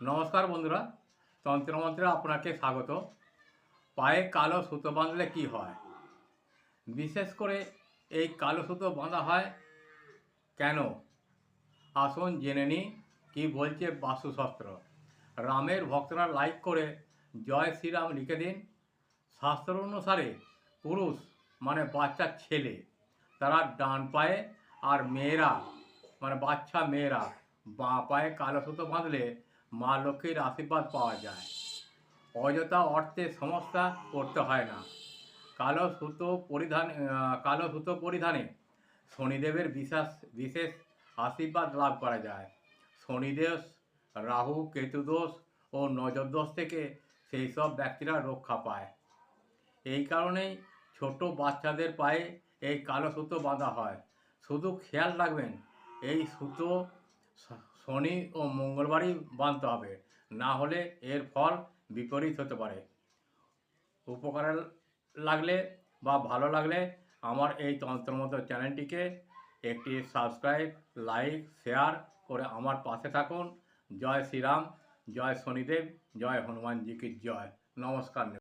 নমস্কার বন্ধুরা, তন্ত্রমন্ত্রে আপনাকে স্বাগত। পায়ে কালো সুতো বাঁধলে কি হয়? বিশেষ করে এই কালো সুতো বাঁধা হয় কেন? আসুন জেনে নিই, কী বলছে বাস্তুশাস্ত্র। রামের ভক্তরা লাইক করে জয় শ্রীরাম লিখে দিন। শাস্ত্র অনুসারে পুরুষ মানে বাচ্চা ছেলে, তারা ডান পায়ে আর মেয়েরা মানে বাচ্চা মেয়েরা, বাঁ পায়ে কালো সুতো বাঁধলে মা লক্ষ্মীর আশীর্বাদ পাওয়া যায়। অযথা অর্থে সমস্যা করতে হয় না। কালো সুতো পরিধান কালো সুতো পরিধানে শনিদেবের বিশেষ বিশেষ আশীর্বাদ লাভ করা যায়। শনিদেব রাহু, কেতুদোষ ও নজর দোষ থেকে সেই সব ব্যক্তিরা রক্ষা পায়। এই কারণেই ছোট বাচ্চাদের পায়ে এই কালো সুতো বাঁধা হয়। শুধু খেয়াল রাখবেন, এই সুতো শনি ও মঙ্গলবারই বাঁধতে হবে। না হলে এর ফল বিপরীত হতে পারে। উপকারে লাগলে বা ভালো লাগলে আমার এই তন্ত্রমতো চ্যানেলটিকে একটি সাবস্ক্রাইব, লাইক, শেয়ার করে আমার পাশে থাকুন। জয় শ্রীরাম, জয় শনিদেব, জয় হনুমানজি কি জয়। নমস্কার।